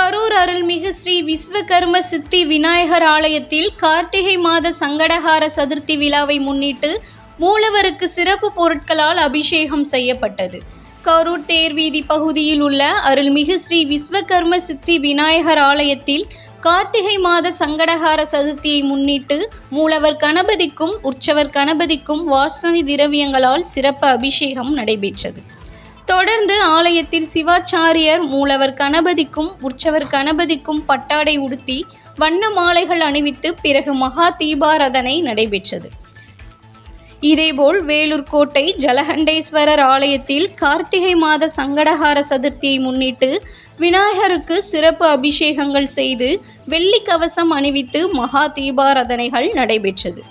கரூர் அருள்மிகு ஸ்ரீ விஸ்வகர்ம சித்தி விநாயகர் ஆலயத்தில் கார்த்திகை மாத சங்கடஹார சதுர்த்தி விழாவை முன்னிட்டு மூலவருக்கு சிறப்பு பொருட்களால் அபிஷேகம் செய்யப்பட்டது. கரூர் தேர்வீதி பகுதியில் உள்ள அருள்மிகு ஸ்ரீ விஸ்வகர்ம சித்தி விநாயகர் ஆலயத்தில் கார்த்திகை மாத சங்கடஹார சதுர்த்தியை முன்னிட்டு மூலவர் கணபதிக்கும் உற்சவர் கணபதிக்கும் வாசனை திரவியங்களால் சிறப்பு அபிஷேகம் நடைபெற்றது. தொடர்ந்து ஆலயத்தில் சிவாச்சாரியர் மூலவர் கணபதிக்கும் உற்சவர் கணபதிக்கும் பட்டாடை உடுத்தி வண்ண மாலைகள் அணிவித்து பிறகு மகா தீபாராதனை நடைபெற்றது. இதேபோல் வேலூர் கோட்டை ஜலகண்டேஸ்வரர் ஆலயத்தில் கார்த்திகை மாத சங்கடஹார சதுர்த்தியை முன்னிட்டு விநாயகருக்கு சிறப்பு அபிஷேகங்கள் செய்து வெள்ளி கவசம் அணிவித்து மகா தீபாராதனைகள் நடைபெற்றது.